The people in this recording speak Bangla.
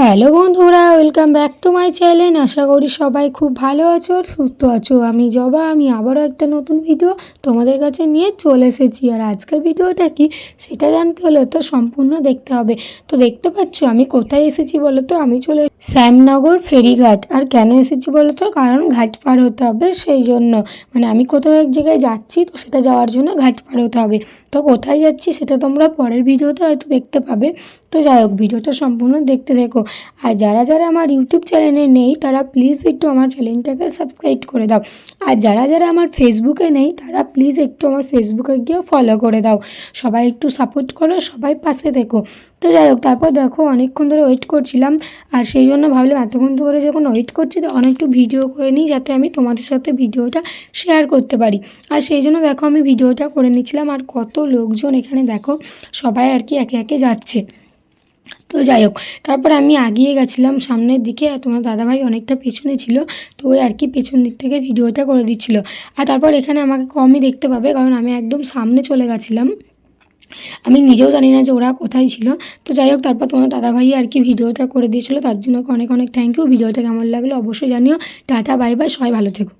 হ্যালো বন্ধুরা welcome back to my channel আশা করি সবাই খুব ভালো আছো আর সুস্থ আছো। আমি জবা, আমি আবারও একটা নতুন ভিডিও তোমাদের কাছে নিয়ে চলে এসেছি। আর আজকের ভিডিওটা কি, সেটা জানতে হলে তো সম্পূর্ণ দেখতে হবে। তো দেখতে পাচ্ছ, আমি কোথায় এসেছি বলো তো আমি চলে শ্যামনগর ফেরিঘাট। আর কেন এসেছি বলো তো কারণ ঘাট পার হতে হবে সেই জন্য। মানে আমি কোথাও এক জায়গায় যাচ্ছি, তো সেটা যাওয়ার জন্য ঘাট পার হতে হবে। তো কোথায় যাচ্ছি সেটা তোমরা পরের ভিডিওতে হয়তো দেখতে পাবে। তো যাই হোক ভিডিওটা সম্পূর্ণ দেখতে দেখো। আর যারা যারা আমার ইউটিউব চ্যানেলে নেই, তারা প্লিজ একটু আমার চ্যানেলটাকে সাবস্ক্রাইব করে দাও। আর যারা যারা আমার ফেসবুকে নেই, তারা প্লিজ একটু আমার ফেসবুকে গিয়ে ফলো করে দাও। সবাই একটু সাপোর্ট করো, সবাই পাশে দেখো তো যাই হোক, তারপর দেখো অনেকক্ষণ ধরে ওয়েট করছিলাম, আর সেই জন্য ভাবলাম এতক্ষণ ধরে যখন ওয়েট করছি, তখন একটু ভিডিও করে নিই, যাতে আমি তোমাদের সাথে ভিডিওটা শেয়ার করতে পারি। আর সেই জন্য দেখো আমি ভিডিওটা করে নিচ্ছিলাম, আর কত লোকজন এখানে দেখো, সবাই আর কি একে একে যাচ্ছে। তো যাই হোক, তারপর আমি আগিয়ে গেছিলাম সামনের দিকে আর তোমার দাদাভাই অনেকটা পেছনে ছিল, তো ওই আর কি পেছন দিক থেকে ভিডিওটা করে দিচ্ছিল। আর তারপর এখানে আমাকে কমই দেখতে পাবে, কারণ আমি একদম সামনে চলে গেছিলাম। আমি নিজেও জানি না যে ওরা কোথায় ছিল। তো যাই হোক, তারপর তোমার দাদাভাই আর কি ভিডিওটা করে দিয়েছিলো, তার জন্য অনেক অনেক থ্যাংক ইউ ভিডিওটা কেমন লাগল অবশ্যই জানিও। টাটা বাই বাই সবাই ভালো থেকো।